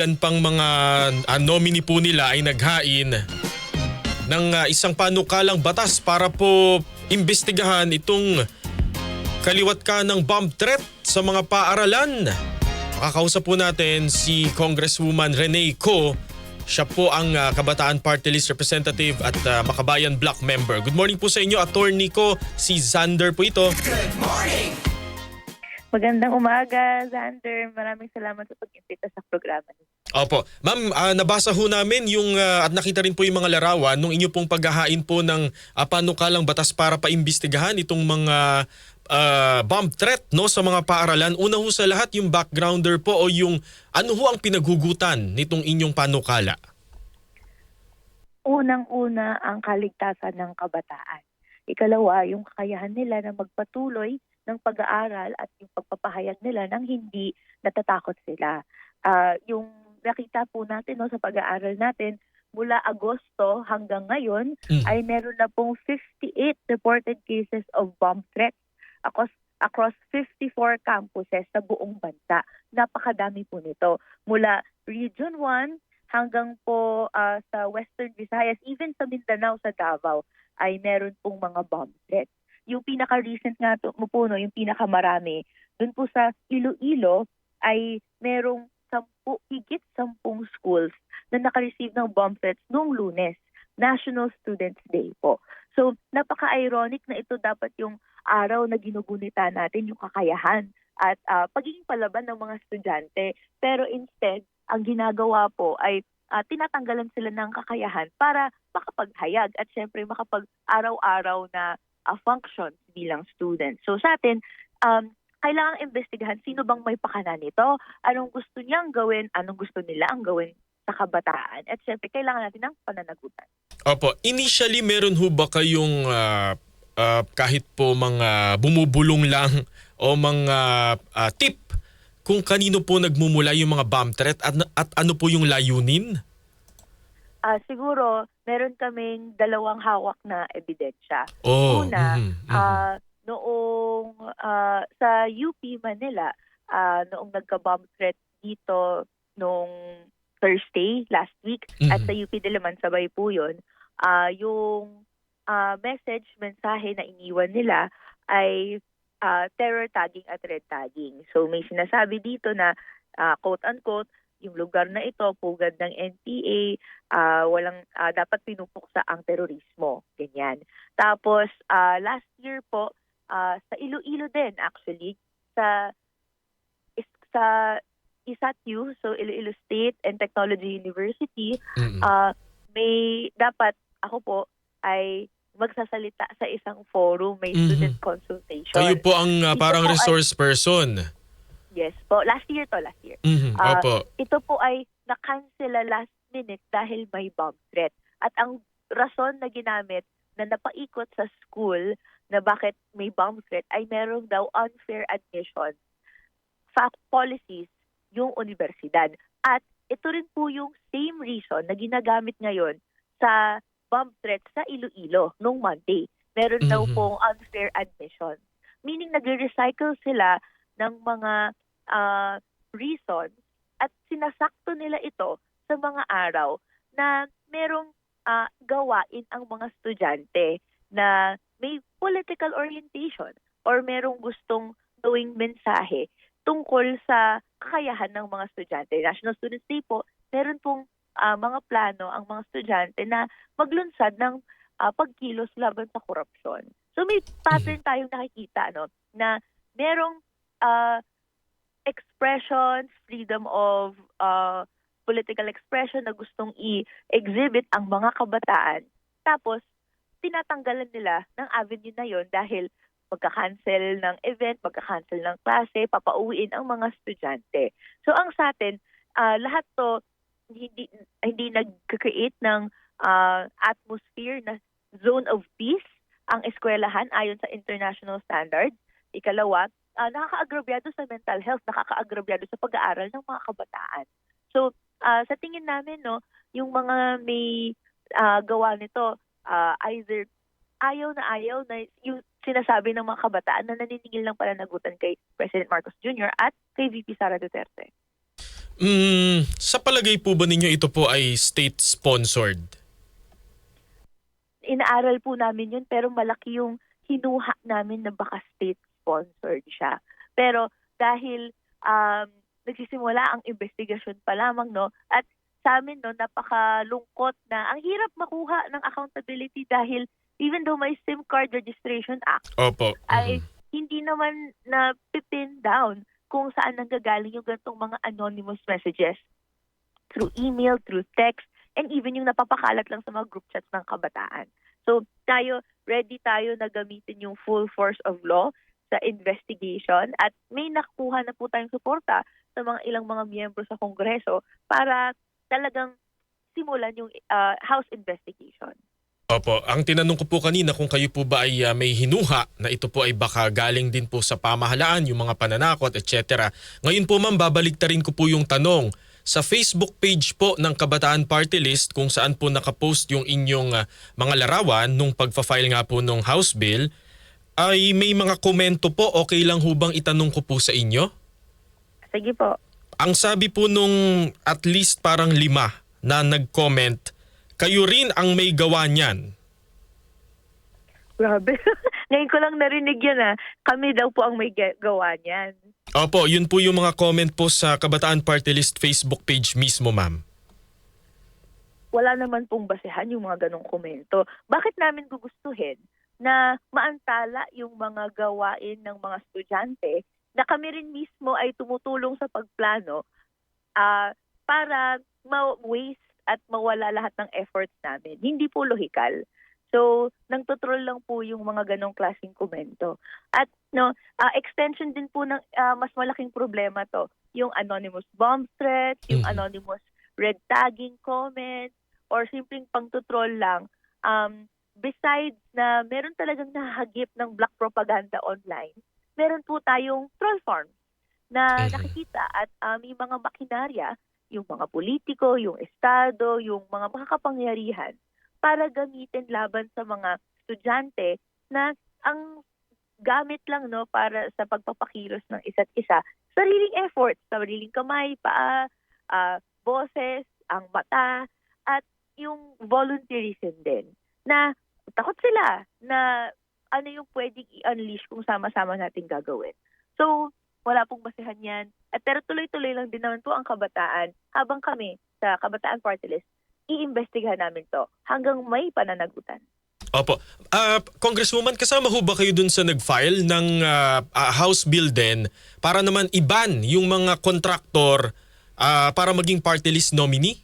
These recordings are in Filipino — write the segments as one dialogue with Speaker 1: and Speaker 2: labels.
Speaker 1: Yan pang mga uh, nominee po nila ay naghain ng ah, isang panukalang batas para po imbestigahan itong kaliwat ka ng bomb threat sa mga paaralan. Makakausap po natin si Congresswoman Renee Co. Siya po ang ah, Kabataan Party List Representative at ah, Makabayan Block Member. Good morning po sa inyo, Attorney ko. Si Xander po ito.
Speaker 2: Magandang umaga, Xander. Maraming salamat sa pag-imbita sa programa niyo.
Speaker 1: Opo. Ma'am, ah, nabasa ho namin yung ah, at nakita rin po yung mga larawan nung inyo pong paghahain po ng uh, panukalang batas para paimbestigahan itong mga ah, bomb threat no sa mga paaralan. Una ho sa lahat yung backgrounder po o yung ano ho ang pinaghugutan nitong inyong panukala.
Speaker 2: Unang-una ang kaligtasan ng kabataan. Ikalawa, yung kakayahan nila na magpatuloy ng pag-aaral at yung pagpapahayag nila nang hindi natatakot sila. Ah, yung nakita po natin no, sa pag-aaral natin, mula Agosto hanggang ngayon
Speaker 1: Mhm.
Speaker 2: ay meron na pong 58 reported cases of bomb threats across across 54 campuses sa buong bansa. Napakadami po nito. Mula Region 1 hanggang po ah, sa Western Visayas, even sa Mindanao, sa Davao, ay meron pong mga bomb threats. Yung pinaka-recent nga to, mo po, no, yung pinakamarami, dun po sa Iloilo ay merong sampu, higit sampung schools na nakareceive ng bomb threats noong lunes, National Students Day po. So, napaka-ironic na ito dapat yung araw na ginugunita natin yung kakayahan at ah, pagiging palaban ng mga estudyante. Pero instead, ang ginagawa po ay ah, tinatanggalan sila ng kakayahan para makapaghayag at syempre makapag-araw-araw na ah, functions bilang student. So sa atin, um, kailangang investigahan sino bang may pakana nito, anong gusto niyang gawin, anong gusto nila ang gawin sa kabataan. At syempre, kailangan natin ng pananagutan.
Speaker 1: Opo, initially meron ho ba kayong ah, ah, kahit po mga bumubulong lang o mga ah, tip kung kanino po nagmumula yung mga bomb threat at, at ano po yung layunin?
Speaker 2: Ah, siguro, meron kaming dalawang hawak na ebidensya.
Speaker 1: Oh,
Speaker 2: Una,
Speaker 1: mhm, mhm.
Speaker 2: Ah, noong ah, sa UP Manila, ah, noong nagka-bomb threat dito noong Thursday last week at
Speaker 1: Mhm.
Speaker 2: sa UP Diliman sabay po 'yon. Ah, yung ah, message, mensahe na iniwan nila ay ah, terror tagging at red tagging. So may sinasabi dito na ah, quote unquote yung lugar na ito pugad ng NPA, ah, walang ah, dapat pinupuksa ang terorismo, ganyan. Tapos ah, last year po ah, sa Iloilo din actually sa is- sa ISATU, so Iloilo State and Technology University,
Speaker 1: Mhm.
Speaker 2: ah, may dapat ako po ay magsasalita sa isang forum, may
Speaker 1: Mhm.
Speaker 2: student consultation.
Speaker 1: Kayo po ang
Speaker 2: Ito
Speaker 1: parang
Speaker 2: po ay-
Speaker 1: resource person.
Speaker 2: Yes po, last year to, last year.
Speaker 1: Mhm,
Speaker 2: Ah,
Speaker 1: Opo.
Speaker 2: Ito po ay na-cancel last minute dahil may bomb threat. At ang rason na ginamit na napaikot sa school na bakit may bomb threat ay meron daw unfair admission fact policies yung universidad. At ito rin po yung same reason na ginagamit ngayon sa bomb threat sa Iloilo nung Monday. Meron daw
Speaker 1: Mhm.
Speaker 2: pong unfair admission. Meaning nagre-recycle sila ng mga ah, reasons at sinasakto nila ito sa mga araw na merong ah, gawain ang mga estudyante na may political orientation or merong gustong gawing mensahe tungkol sa kakayahan ng mga estudyante. National Students Day po, meron pong ah, mga plano ang mga estudyante na maglunsad ng ah, pagkilos laban sa korupsyon. So may pattern tayong nakikita no na merong ah, expressions, freedom of uh, political expression na gustong i-exhibit ang mga kabataan. Tapos, tinatanggalan nila ng avenue na yon dahil magka-cancel ng event, magka-cancel ng klase, papauwiin ang mga estudyante. So, ang sa atin, ah, lahat to hindi hindi nag-create ng ah, atmosphere na zone of peace ang eskwelahan ayon sa international standards. Ikalawa, ah, nakakaagrabyado sa mental health, nakakaagrabyado sa pag-aaral ng mga kabataan. So, ah, sa tingin namin, no, yung mga may ah, gawa nito, ah, either ayaw na ayaw na yung sinasabi ng mga kabataan na naniningil ng pananagutan kay President Marcos Jr. at kay VP Sara Duterte.
Speaker 1: Mm, sa palagay po ba ninyo ito po ay state-sponsored?
Speaker 2: Inaaral po namin yun pero malaki yung hinuha namin na baka state-sponsored siya. Pero dahil um, nagsisimula ang investigasyon pa lamang, no, at sa amin, no, napakalungkot na ang hirap makuha ng accountability dahil even though may SIM card registration act,
Speaker 1: Opo.
Speaker 2: ay
Speaker 1: Mhm.
Speaker 2: hindi naman na pipin down kung saan nanggagaling yung gantong mga anonymous messages through email, through text, and even yung napapakalat lang sa mga group chats ng kabataan. So tayo, ready tayo na gamitin yung full force of law sa investigation at may nakuha na po tayong suporta sa mga ilang mga miyembro sa Kongreso para talagang simulan yung uh, House investigation.
Speaker 1: Opo, ang tinanong ko po kanina kung kayo po ba ay ah, may hinuha na ito po ay baka galing din po sa pamahalaan, yung mga pananakot, etc. Ngayon po ma'am, babaliktarin ko po yung tanong. Sa Facebook page po ng Kabataan Party List kung saan po nakapost yung inyong ah, mga larawan nung pagfa-file nga po ng House Bill, ay may mga komento po, okay lang hubang itanong ko po sa inyo?
Speaker 2: Sige po.
Speaker 1: Ang sabi po nung at least parang lima na nag-comment, kayo rin ang may gawa niyan.
Speaker 2: Grabe. Ngayon ko lang narinig yun ah. Kami daw po ang may ga- gawa niyan.
Speaker 1: Opo, yun po yung mga comment po sa Kabataan Party List Facebook page mismo, ma'am.
Speaker 2: Wala naman pong basehan yung mga ganong komento. Bakit namin gugustuhin na maantala yung mga gawain ng mga estudyante na kami rin mismo ay tumutulong sa pagplano ah, para ma-waste at mawala lahat ng efforts namin. Hindi po lohikal. So, nang tutrol lang po yung mga ganong klaseng komento. At no, ah, extension din po ng ah, mas malaking problema to. Yung anonymous bomb threats, yung
Speaker 1: Mhm.
Speaker 2: anonymous red tagging comments, or simpleng pangtutrol lang. Um, besides na meron talagang nahagip ng black propaganda online, meron po tayong troll farms na
Speaker 1: Mhm.
Speaker 2: nakikita at um, yung mga makinarya, yung mga politiko, yung estado, yung mga makakapangyarihan para gamitin laban sa mga estudyante na ang gamit lang no para sa pagpapakilos ng isa't isa sariling efforts, sariling kamay, paa, ah, boses, ang mata, at yung volunteerism din na takot sila na ano yung pwedeng i-unleash kung sama-sama natin gagawin. So, wala pong basehan yan. At pero tuloy-tuloy lang din naman po ang kabataan habang kami sa Kabataan Party List, iimbestigahan namin to hanggang may pananagutan.
Speaker 1: Opo. Ah, Congresswoman, kasama ho ba kayo dun sa nag-file ng ah, ah, House Bill din para naman iban yung mga kontraktor ah, para maging party list nominee?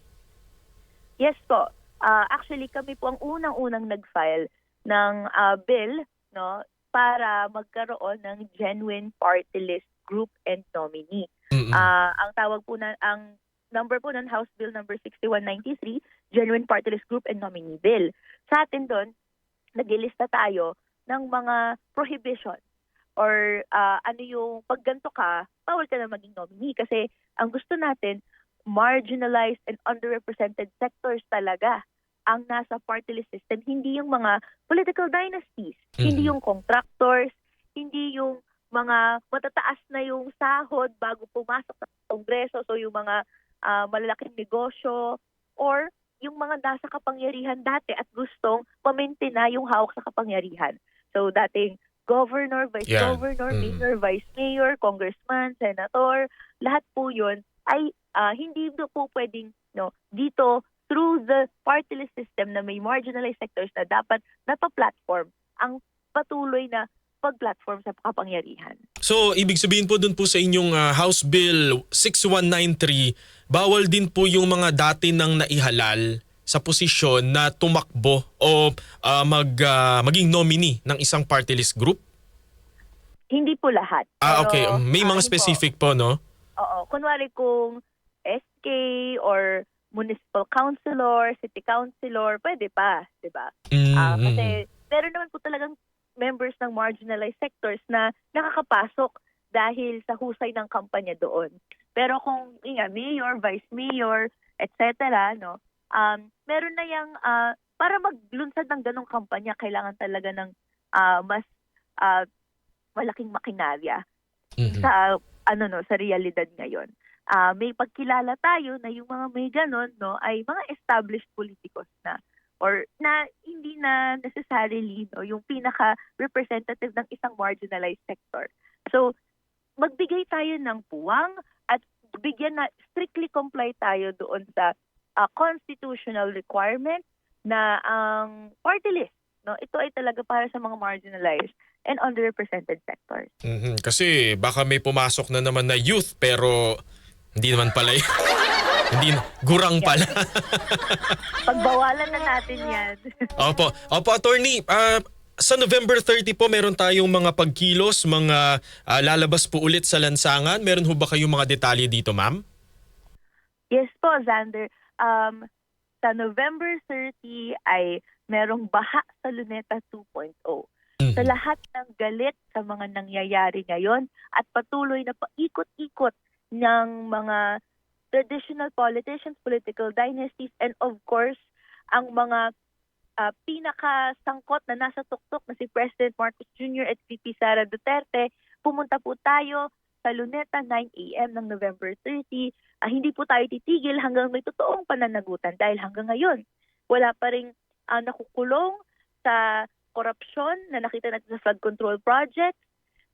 Speaker 2: Yes po. Ah, actually, kami po ang unang-unang nag-file ng ah, bill no para magkaroon ng genuine party list group and nominee.
Speaker 1: Mm-mm.
Speaker 2: Ah, ang tawag po na ang number po ng House Bill number 6193, Genuine Party List Group and Nominee Bill. Sa atin doon, nagilista tayo ng mga prohibition or ah, ano yung pag ganito ka, bawal ka na maging nominee kasi ang gusto natin marginalized and underrepresented sectors talaga ang nasa party list system, hindi yung mga political dynasties, hindi
Speaker 1: Mhm.
Speaker 2: yung contractors, hindi yung mga matataas na yung sahod bago pumasok sa kongreso, so yung mga ah, malalaking negosyo, or yung mga nasa kapangyarihan dati at gustong ma-maintain na yung hawak sa kapangyarihan. So dating governor, vice
Speaker 1: Yan.
Speaker 2: governor,
Speaker 1: Mm.
Speaker 2: mayor, vice mayor, congressman, senator, lahat po yun ay ah, hindi do po pwedeng no, dito through the party list system na may marginalized sectors na dapat napa-platform ang patuloy na pag-platform sa kapangyarihan.
Speaker 1: So, ibig sabihin po dun po sa inyong ah, House Bill 6193, bawal din po yung mga dati nang naihalal sa posisyon na tumakbo o ah, mag, ah, maging nominee ng isang party list group?
Speaker 2: Hindi po lahat.
Speaker 1: Ah, okay. May mga
Speaker 2: po,
Speaker 1: specific po, no?
Speaker 2: Kunwari kung SK or municipal councilor, city councilor, pwede pa, di ba? Ah,
Speaker 1: mm,
Speaker 2: kasi meron naman po talagang members ng marginalized sectors na nakakapasok dahil sa husay ng kampanya doon. Pero kung nga, mayor, vice mayor, etc., no, um, meron na yung, ah, para maglunsad ng ganong kampanya, kailangan talaga ng ah, mas ah, malaking makinarya
Speaker 1: mhm.
Speaker 2: sa ano no sa realidad ngayon. ah, may pagkilala tayo na yung mga may ganon no ay mga established politicos na or na hindi na necessarily no yung pinaka representative ng isang marginalized sector. So magbigay tayo ng puwang at bigyan na strictly comply tayo doon sa ah, constitutional requirement na ang party list no ito ay talaga para sa mga marginalized and underrepresented sectors.
Speaker 1: Mhm, Kasi baka may pumasok na naman na youth pero hindi naman pala y- hindi gurang pala.
Speaker 2: Pagbawalan na natin 'yan.
Speaker 1: Opo, opo attorney, ah, sa November 30 po meron tayong mga pagkilos, mga ah, lalabas po ulit sa lansangan. Meron ho ba kayong mga detalye dito, ma'am?
Speaker 2: Yes po, Xander. Um, sa November 30 ay merong baha sa Luneta 2.0. Sa
Speaker 1: Mhm.
Speaker 2: lahat ng galit sa mga nangyayari ngayon at patuloy na paikot-ikot ng mga traditional politicians, political dynasties, and of course, ang mga ah, pinakasangkot na nasa tuktok na si President Marcos Jr. at VP Sara Duterte, pumunta po tayo sa Luneta 9 a.m. ng November 30. Ah, hindi po tayo titigil hanggang may totoong pananagutan dahil hanggang ngayon, wala pa rin ah, nakukulong sa korupsyon na nakita natin sa flood control project,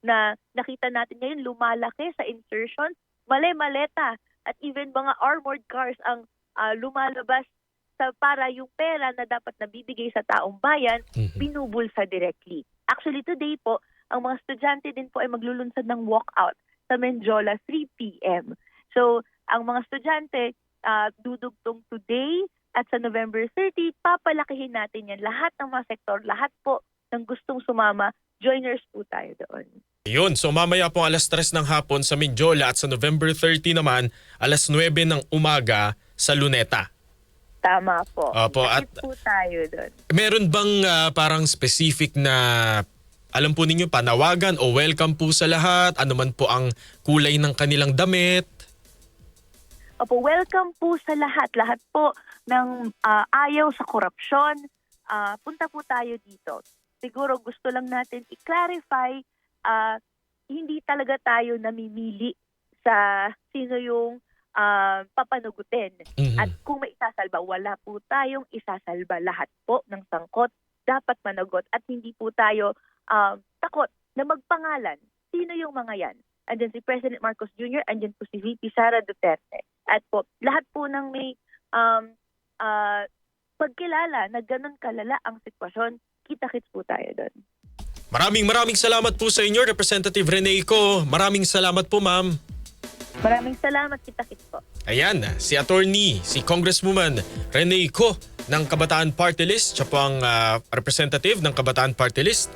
Speaker 2: na nakita natin ngayon lumalaki sa insertion, mali-maleta at even mga armored cars ang ah, lumalabas sa para yung pera na dapat nabibigay sa taong bayan,
Speaker 1: Mhm.
Speaker 2: binubulsa directly. Actually today po, ang mga estudyante din po ay maglulunsad ng walkout sa Menjola 3 p.m. So, ang mga estudyante ah, dudugtong today at sa November 30, papalakihin natin yan. Lahat ng mga sektor, lahat po ng gustong sumama, joiners po tayo doon.
Speaker 1: Yun, so mamaya po alas 3 ng hapon sa Mindiola at sa November 30 naman, alas 9 ng umaga sa Luneta.
Speaker 2: Tama po.
Speaker 1: Opo, at-
Speaker 2: po tayo doon.
Speaker 1: Meron bang ah, parang specific na alam po ninyo panawagan o welcome po sa lahat? Ano man po ang kulay ng kanilang damit?
Speaker 2: Opo, welcome po sa lahat. Lahat po ng ah, ayaw sa korupsyon. ah, punta po tayo dito. Siguro gusto lang natin i-clarify, ah, hindi talaga tayo namimili sa sino yung ah, papanugutin.
Speaker 1: Mhm.
Speaker 2: At kung may isasalba, wala po tayong isasalba. Lahat po ng sangkot dapat managot at hindi po tayo um, takot na magpangalan. Sino yung mga yan? Andyan si President Marcos Jr., andyan po si VP Sara Duterte. At po, lahat po ng may um, ah, pagkilala na ganun kalala ang sitwasyon, kita-kits po tayo doon.
Speaker 1: Maraming maraming salamat po sa inyo, Representative Rene Ico. Maraming salamat po, ma'am.
Speaker 2: Maraming salamat, kita-kits po.
Speaker 1: Ayan, si attorney, si Congresswoman Rene Ico ng Kabataan Party List. Siya po ang ah, representative ng Kabataan Party List